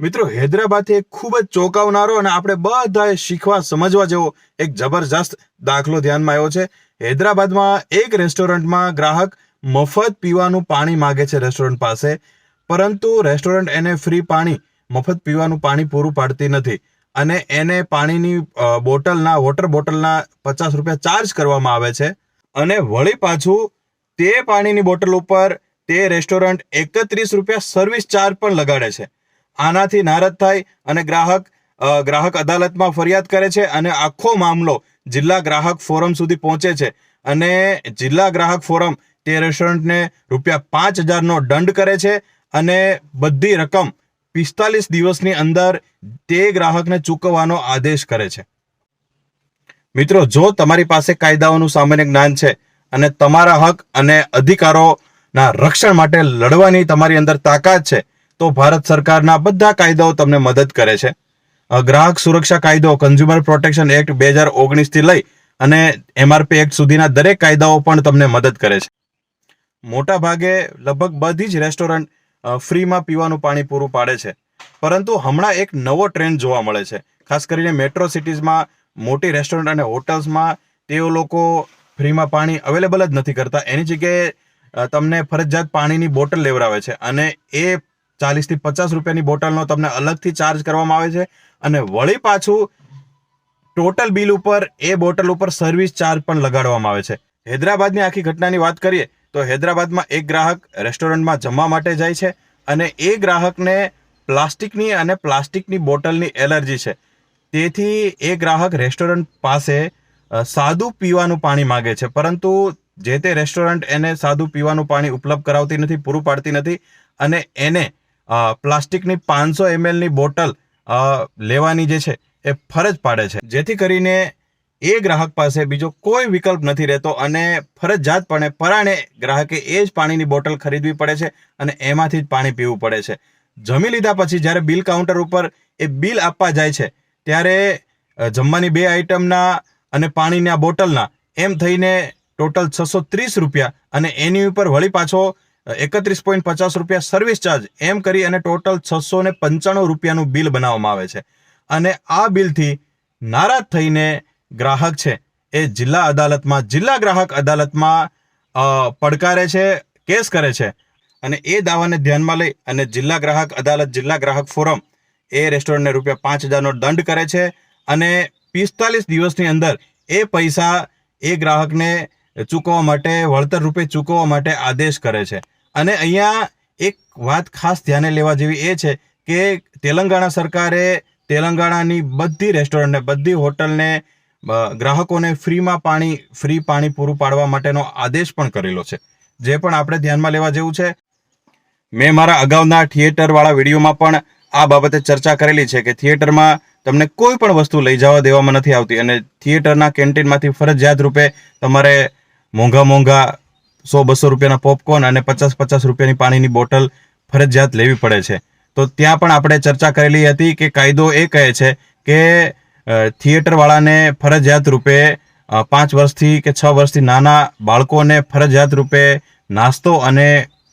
મિત્રો હૈદરાબાદ એક ખૂબ જ ચોંકાવનારો અને આપણે બધાએ શીખવા, સમજવા જેવો એક જબરજસ્ત દાખલો ધ્યાનમાં આવ્યો છે. હૈદરાબાદમાં એક રેસ્ટોરન્ટમાં ગ્રાહક મફત પીવાનું પાણી માગે છે રેસ્ટોરન્ટ પાસે. પરંતુ રેસ્ટોરન્ટ એને ફ્રી પાણી, મફત પીવાનું પાણી પૂરું પાડતી નથી. અને એને પાણીની બોટલના, વોટર બોટલના પચાસ રૂપિયા ચાર્જ કરવામાં આવે છે. અને વળી પાછું તે પાણીની બોટલ ઉપર તે રેસ્ટોરન્ટ એકત્રીસ રૂપિયા સર્વિસ ચાર્જ પણ લગાડે છે. આનાથી નારાજ થાય અને ગ્રાહક ગ્રાહક અદાલતમાં ફરિયાદ કરે છે અને આખો મામલો જિલ્લા ગ્રાહક ફોરમ સુધી પહોંચે છે. અને જિલ્લા ગ્રાહક ફોરમ તે રેસ્ટોરન્ટને રૂપિયા પાંચ હજારનો દંડ કરે છે અને બધી રકમ પિસ્તાલીસ દિવસની અંદર તે ગ્રાહકને ચૂકવવાનો આદેશ કરે છે. મિત્રો, જો તમારી પાસે કાયદાઓનું સામાન્ય જ્ઞાન છે અને તમારા હક અને અધિકારોના રક્ષણ માટે લડવાની તમારી અંદર તાકાત છે તો ભારત સરકારના બધા કાયદાઓ તમને મદદ કરે છે. ગ્રાહક સુરક્ષા કાયદો કન્ઝ્યુમર પ્રોટેક્શન એક્ટ બે હજાર ઓગણીસથી લઈ અને એમઆરપી એક્ટ સુધીના દરેક કાયદાઓ પણ તમને મદદ કરે છે. મોટા ભાગે લગભગ બધી જ રેસ્ટોરન્ટ ફ્રીમાં પીવાનું પાણી પૂરું પાડે છે. પરંતુ હમણાં એક નવો ટ્રેન્ડ જોવા મળે છે. ખાસ કરીને મેટ્રો સિટીઝમાં, મોટી રેસ્ટોરન્ટ અને હોટલ્સમાં તેઓ લોકો ફ્રીમાં પાણી અવેલેબલ જ નથી કરતા. એની જગ્યાએ તમને ફરજિયાત પાણીની બોટલ લેવડાવે છે અને એ ચાલીસથી પચાસ રૂપિયાની બોટલનો તમને અલગથી ચાર્જ કરવામાં આવે છે. અને વળી પાછું ટોટલ બિલ ઉપર, એ બોટલ ઉપર સર્વિસ ચાર્જ પણ લગાડવામાં આવે છે. હૈદરાબાદની આખી ઘટનાની વાત કરીએ, તો હૈદરાબાદમાં એક ગ્રાહક રેસ્ટોરન્ટમાં જમવા માટે જાય છે અને એ ગ્રાહકને પ્લાસ્ટિકની અને પ્લાસ્ટિકની બોટલની એલર્જી છે. તેથી એ ગ્રાહક રેસ્ટોરન્ટ પાસે સાદું પીવાનું પાણી માગે છે. પરંતુ જે તે રેસ્ટોરન્ટ એને સાદું પીવાનું પાણી ઉપલબ્ધ કરાવતી નથી, પૂરું પાડતી નથી અને એને પ્લાસ્ટિકની પાંચસો એમએલની બોટલ લેવાની જે છે, એ ફરજ પાડે છે. જેથી કરીને એ ગ્રાહક પાસે બીજો કોઈ વિકલ્પ નથી રહેતો અને ફરજિયાતપણે પરાણે ગ્રાહકે એ જ પાણીની બોટલ ખરીદવી પડે છે અને એમાંથી જ પાણી પીવું પડે છે. જમી લીધા પછી જ્યારે બિલ કાઉન્ટર ઉપર એ બિલ આપવા જાય છે, ત્યારે જમવાની બે આઇટમના અને પાણીના બોટલના એમ થઈને ટોટલ છસો ત્રીસ રૂપિયા અને એની ઉપર વળી પાછો એકત્રીસ પોઈન્ટ પચાસ રૂપિયા સર્વિસ ચાર્જ એમ કરી અને ટોટલ છસો ને પંચાણું રૂપિયાનું બિલ બનાવવામાં આવે છે. અને આ બિલથી નારાજ થઈને ગ્રાહક છે. એ જિલ્લા અદાલતમાં, જિલ્લા ગ્રાહક અદાલતમાં પડકારે છે, કેસ કરે છે. અને એ દાવાને ધ્યાનમાં લઈ અને જિલ્લા ગ્રાહક અદાલત, જિલ્લા ગ્રાહક ફોરમ એ રેસ્ટોરન્ટને રૂપિયા પાંચ હજારનો દંડ કરે છે અને પિસ્તાલીસ દિવસની અંદર એ પૈસા એ ગ્રાહકને ચૂકવવા માટે, વળતર રૂપે ચૂકવવા માટે આદેશ કરે છે. અને અહીંયા એક વાત ખાસ ધ્યાને લેવા જેવી એ છે કે તેલંગાણા સરકારે તેલંગાણાની બધી રેસ્ટોરન્ટને બધી હોટલને ગ્રાહકોને ફ્રીમાં પાણી, ફ્રી પાણી પૂરું પાડવા માટેનો આદેશ પણ કરેલો છે. જે પણ આપણે ધ્યાનમાં લેવા જેવું છે. મેં મારા અગાઉના થિયેટરવાળા વિડીયોમાં પણ આ બાબતે ચર્ચા કરેલી છે કે થિયેટરમાં તમને કોઈ પણ વસ્તુ લઈ જવા દેવામાં નથી આવતી અને થિયેટરના કેન્ટીનમાંથી ફરજિયાત રૂપે તમારે મોંઘા મોંઘા સો બસો રૂપિયાના પોપકોર્ન અને પચાસ પચાસ રૂપિયાની પાણીની બોટલ ફરજિયાત લેવી પડે છે. તો ત્યાં પણ આપણે ચર્ચા કરેલી હતી કે કાયદો એ કહે છે કે થિયેટરવાળાને ફરજિયાત રૂપે પાંચ વર્ષથી કે છ વર્ષથી નાના બાળકોને ફરજિયાત રૂપે નાસ્તો અને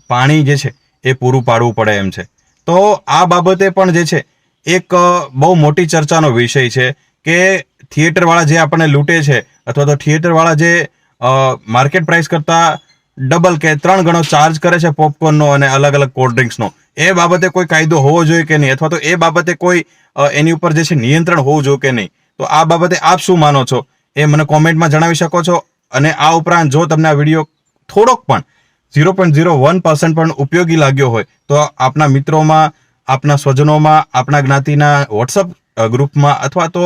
પાણી જે છે એ પૂરું પાડવું પડે એમ છે. તો આ બાબતે પણ જે છે એક બહુ મોટી ચર્ચાનો વિષય છે કે થિયેટરવાળા જે આપણને લૂંટે છે અથવા તો થિયેટરવાળા જે માર્કેટ પ્રાઇસ કરતા ડબલ કે ત્રણ ગણો ચાર્જ કરે છે પોપકોર્નનો અને અલગ અલગ કોલ્ડ ડ્રિંક્સનો એ બાબતે કોઈ કાયદો હોવો જોઈએ કે નહીં? અથવા તો એ બાબતે કોઈ એની ઉપર જે છે નિયંત્રણ હોવું જોઈએ કે નહીં? તો આ બાબતે આપ શું માનો છો? એ મને કોમેન્ટમાં જણાવી શકો છો. અને આ ઉપરાંત જો તમને આ વીડિયો થોડોક પણ zero point zero one percent પણ ઉપયોગી લાગ્યો હોય, તો આપના મિત્રોમાં, આપના સ્વજનોમાં આપણા જ્ઞાતિના વોટ્સઅપ ગ્રુપમાં અથવા તો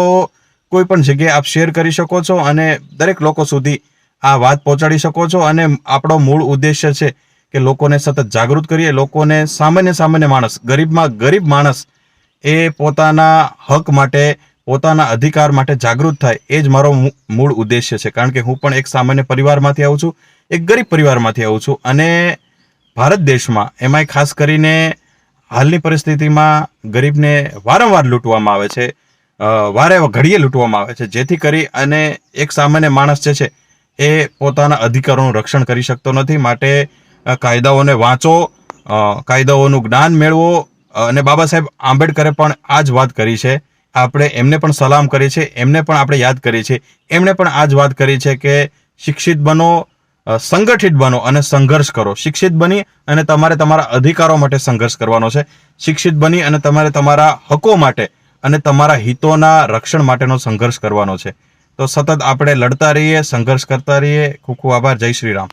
કોઈ પણ જગ્યાએ આપ શેર કરી શકો છો અને દરેક લોકો સુધી આ વાત પહોંચાડી શકો છો અને આપણો મૂળ ઉદ્દેશ્ય છે કે લોકોને સતત જાગૃત કરીએ, લોકોને સામાન્ય સામાન્ય માણસ, ગરીબમાં ગરીબ માણસ એ પોતાના હક માટે, પોતાના અધિકાર માટે જાગૃત થાય, એ જ મારો મૂળ ઉદ્દેશ્ય છે. કારણ કે હું પણ એક સામાન્ય પરિવારમાંથી આવું છું, એક ગરીબ પરિવારમાંથી આવું છું અને ભારત દેશમાં એમાંય ખાસ કરીને હાલની પરિસ્થિતિમાં ગરીબને વારંવાર લૂંટવામાં આવે છે વારે ઘડીએ લૂંટવામાં આવે છે. જેથી કરી અને એક સામાન્ય માણસ જે છે એ પોતાના અધિકારોનું રક્ષણ કરી શકતો નથી. માટે કાયદાઓને વાંચો કાયદાઓનું જ્ઞાન મેળવો અને બાબા સાહેબ આંબેડકરે પણ આ જ વાત કરી છે. આપણે એમને પણ સલામ કરી છે એમને પણ આપણે યાદ કરી છે એમણે પણ આ જ વાત કરી છે કે શિક્ષિત બનો સંગઠિત બનો અને સંઘર્ષ કરો. શિક્ષિત બની અને તમારે તમારા અધિકારો માટે સંઘર્ષ કરવાનો છે. શિક્ષિત બની અને તમારે તમારા હકો માટે અને તમારા હિતોના રક્ષણ માટેનો સંઘર્ષ કરવાનો છે. તો સતત આપણે લડતા રહીએ સંઘર્ષ કરતા રહીએ. ખૂબ ખૂબ આભાર. જય શ્રી રામ.